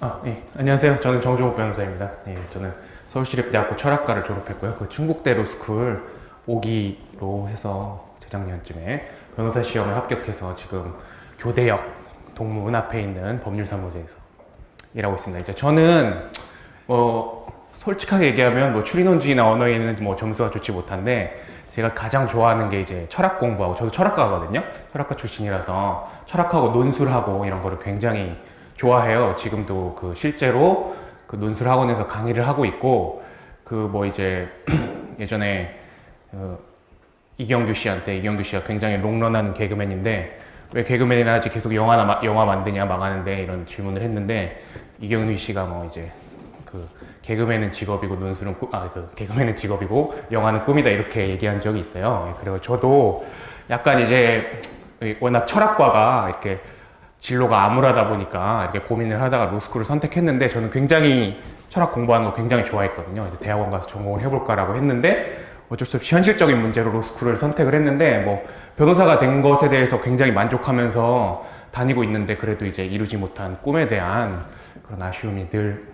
아, 예. 안녕하세요. 저는 정종욱 변호사입니다. 예, 저는 서울시립대학교 철학과를 졸업했고요. 그 충북대 로 스쿨 5기로 해서 재작년쯤에 변호사 시험을 합격해서 지금 교대역 동문 앞에 있는 법률사무소에서 일하고 있습니다. 이제 저는 뭐 솔직하게 얘기하면 뭐 추리논지나 언어에는 뭐 점수가 좋지 못한데 제가 가장 좋아하는 게 이제 철학 공부하고 저도 철학과거든요. 철학과 출신이라서 철학하고 논술하고 이런 거를 굉장히 좋아해요. 지금도 그 실제로 그 논술 학원에서 강의를 하고 있고 그 뭐 이제 예전에 어, 이경규 씨한테 이경규 씨가 굉장히 롱런하는 개그맨인데 왜 개그맨이나 아직 계속 영화나 마- 영화 만드냐 망하는데 이런 질문을 했는데 이경규 씨가 뭐 이제 그 개그맨은 직업이고 논술은 꿈, 아, 그 개그맨은 직업이고 영화는 꿈이다 이렇게 얘기한 적이 있어요. 예, 그리고 저도 약간 이제 워낙 철학과가 이렇게 진로가 암울하다 보니까 이렇게 고민을 하다가 로스쿨을 선택했는데 저는 굉장히 철학 공부하는 거 굉장히 좋아했거든요. 대학원 가서 전공을 해볼까라고 했는데 어쩔 수 없이 현실적인 문제로 로스쿨을 선택을 했는데 뭐 변호사가 된 것에 대해서 굉장히 만족하면서 다니고 있는데 그래도 이제 이루지 못한 꿈에 대한 그런 아쉬움이 늘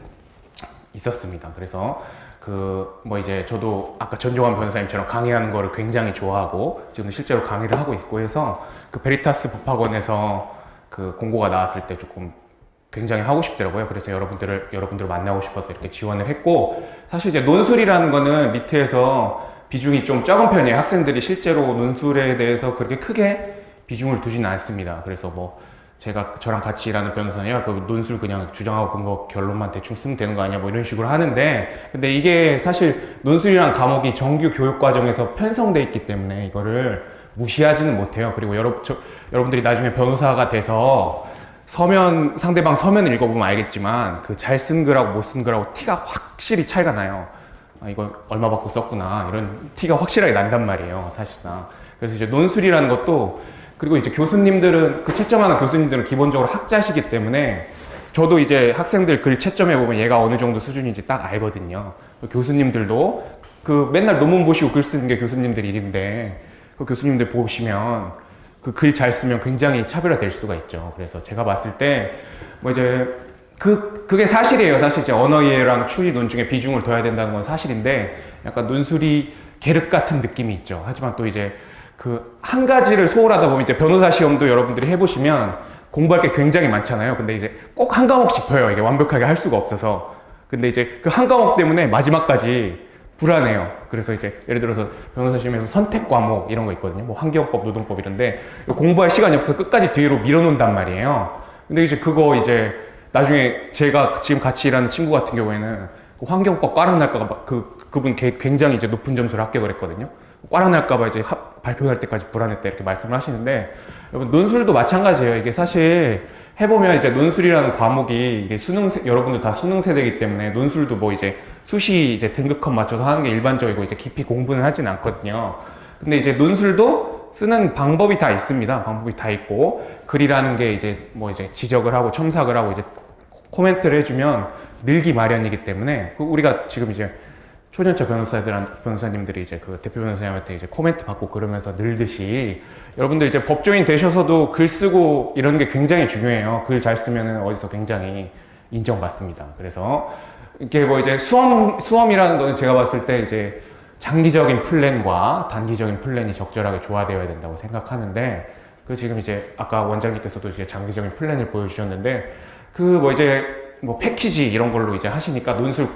있었습니다. 그래서 그 뭐 이제 저도 아까 전종환 변호사님처럼 강의하는 거를 굉장히 좋아하고 지금 실제로 강의를 하고 있고 해서 그 베리타스 법학원에서 그 공고가 나왔을 때 조금 굉장히 하고 싶더라고요. 그래서 여러분들을 여러분들을 만나고 싶어서 이렇게 지원을 했고 사실 이제 논술이라는 거는 밑에서 비중이 좀 적은 편이에요. 학생들이 실제로 논술에 대해서 그렇게 크게 비중을 두지는 않습니다. 그래서 뭐 제가 저랑 같이 일하는 변호사님이 그 논술 그냥 주장하고 근거 결론만 대충 쓰면 되는 거 아니야 뭐 이런 식으로 하는데 근데 이게 사실 논술이란 과목이 정규 교육 과정에서 편성돼 있기 때문에 이거를 무시하지는 못해요. 그리고 여러, 저, 여러분들이 나중에 변호사가 돼서 서면 상대방 서면을 읽어보면 알겠지만 그 잘 쓴 글하고 못 쓴 글하고 티가 확실히 차이가 나요. 아, 이거 얼마 받고 썼구나 이런 티가 확실하게 난단 말이에요 사실상 그래서 이제 논술이라는 것도 그리고 이제 교수님들은 그 채점하는 교수님들은 기본적으로 학자시기 때문에 저도 이제 학생들 글 채점해 보면 얘가 어느 정도 수준인지 딱 알거든요 교수님들도 그 맨날 논문 보시고 글 쓰는 게 교수님들 일인데 그 교수님들 보시면 그 글 잘 쓰면 굉장히 차별화될 수가 있죠 그래서 제가 봤을 때 뭐 이제 그, 그게 사실이에요. 사실 이제 언어 이해랑 추리 논중에 비중을 둬야 된다는 건 사실인데 약간 논술이 계륵 같은 느낌이 있죠. 하지만 또 이제 그 한 가지를 소홀하다 보면 이제 변호사 시험도 여러분들이 해보시면 공부할 게 굉장히 많잖아요. 근데 이제 꼭 한 과목씩 펴요. 이게 완벽하게 할 수가 없어서. 근데 이제 그 한 과목 때문에 마지막까지 불안해요. 그래서 이제 예를 들어서 변호사 시험에서 선택 과목 이런 거 있거든요. 뭐 환경법, 노동법 이런데 공부할 시간이 없어서 끝까지 뒤로 밀어놓는단 말이에요. 근데 이제 그거 이제 나중에 제가 지금 같이 일하는 친구 같은 경우에는 그 환경법 꽈랑 날까봐 그 그분 개- 굉장히 이제 높은 점수를 합격을 했거든요. 꽈랑 날까봐 이제 합- 발표할 때까지 불안했다 이렇게 말씀을 하시는데 여러분 논술도 마찬가지예요. 이게 사실 해보면 이제 논술이라는 과목이 이게 수능 세, 여러분들 다 수능 세대이기 때문에 논술도 뭐 이제 수시 이제 등급컷 맞춰서 하는 게 일반적이고 이제 깊이 공부는 하진 않거든요. 근데 이제 논술도 쓰는 방법이 다 있습니다. 방법이 다 있고 글이라는 게 이제 뭐 이제 지적을 하고 첨삭을 하고 이제 코멘트를 해주면 늘기 마련이기 때문에 그 우리가 지금 이제 초년차 변호사들한 변호사님들이 이제 그 대표 변호사님한테 이제 코멘트 받고 그러면서 늘듯이 여러분들 이제 법조인 되셔서도 글 쓰고 이런 게 굉장히 중요해요. 글 잘 쓰면은 어디서 굉장히 인정받습니다. 그래서 이게 뭐 이제 수험 수험이라는 거는 제가 봤을 때 이제 장기적인 플랜과 단기적인 플랜이 적절하게 조화되어야 된다고 생각하는데 그 지금 이제 아까 원장님께서도 이제 장기적인 플랜을 보여주셨는데 그 뭐 이제 뭐 패키지 이런 걸로 이제 하시니까 논술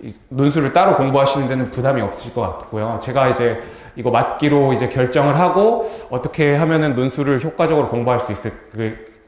이 논술을 따로 공부하시는 데는 부담이 없으실 것 같고요. 제가 이제 이거 맞기로 이제 결정을 하고 어떻게 하면은 논술을 효과적으로 공부할 수 있을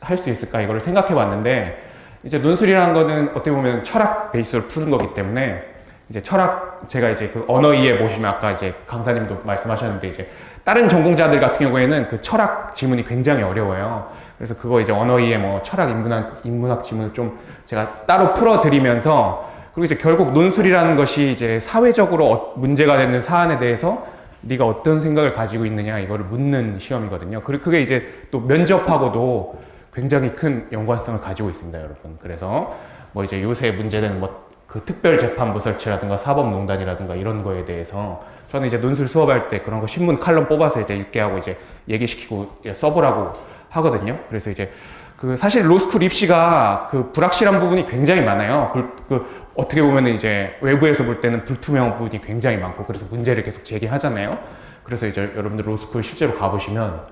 할수 있을까 이거를 생각해 봤는데 이제 논술이라는 거는 어떻게 보면 철학 베이스로 푸는 거기 때문에 이제 철학 제가 이제 그 언어 이해 보시면 아까 이제 강사님도 말씀하셨는데 이제 다른 전공자들 같은 경우에는 그 철학 지문이 굉장히 어려워요. 그래서 그거 이제 언어 이해 뭐 철학 인문학 인문학 지문을 좀 제가 따로 풀어 드리면서 그리고 이제 결국 논술이라는 것이 이제 사회적으로 어- 문제가 되는 사안에 대해서 네가 어떤 생각을 가지고 있느냐 이거를 묻는 시험이거든요. 그리고 그게 이제 또 면접하고도 굉장히 큰 연관성을 가지고 있습니다, 여러분. 그래서 뭐 이제 요새 문제는 뭐 그 특별 재판부 설치라든가 사법농단이라든가 이런 거에 대해서 저는 이제 논술 수업할 때 그런 거 신문 칼럼 뽑아서 이제 읽게 하고 이제 얘기시키고 써보라고 하거든요. 그래서 이제 그 사실 로스쿨 입시가 그 불확실한 부분이 굉장히 많아요. 불- 그 어떻게 보면 이제 외부에서 볼 때는 불투명한 부분이 굉장히 많고 그래서 문제를 계속 제기하잖아요. 그래서 이제 여러분들 로스쿨 실제로 가보시면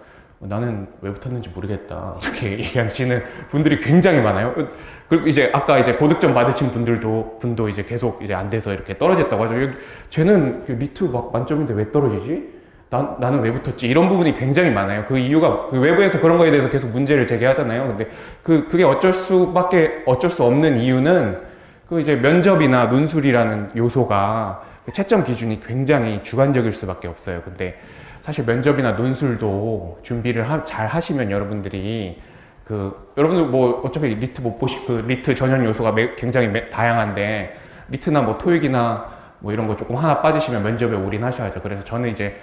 나는 왜 붙었는지 모르겠다 이렇게 얘기하시는 분들이 굉장히 많아요. 그리고 이제 아까 이제 고득점 받으신 분들도 분도 이제 계속 이제 안 돼서 이렇게 떨어졌다고 하죠. 쟤는 그 리트 막 만점인데 왜 떨어지지? 나, 나는 왜 붙었지? 이런 부분이 굉장히 많아요. 그 이유가 그 외부에서 그런 거에 대해서 계속 문제를 제기하잖아요. 근데 그 그게 어쩔 수밖에 어쩔 수 없는 이유는 그 이제 면접이나 논술이라는 요소가 그 채점 기준이 굉장히 주관적일 수밖에 없어요. 근데 사실 면접이나 논술도 준비를 하- 잘 하시면 여러분들이 그 여러분들 뭐 어차피 리트 못 보시 그 리트 전형 요소가 매- 굉장히 매- 다양한데 리트나 뭐 토익이나 뭐 이런 거 조금 하나 빠지시면 면접에 올인하셔야죠. 그래서 저는 이제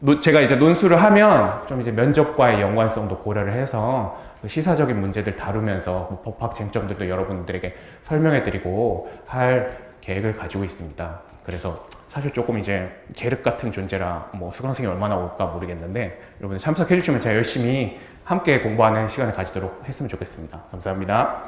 노- 제가 이제 논술을 하면 좀 이제 면접과의 연관성도 고려를 해서 그 시사적인 문제들 다루면서 뭐 법학 쟁점들도 여러분들에게 설명해드리고 할 계획을 가지고 있습니다. 그래서 사실 조금 이제 계륵 같은 존재라 뭐 수강 생이 얼마나 올까 모르겠는데 여러분들 참석해 주시면 제가 열심히 함께 공부하는 시간을 가지도록 했으면 좋겠습니다. 감사합니다.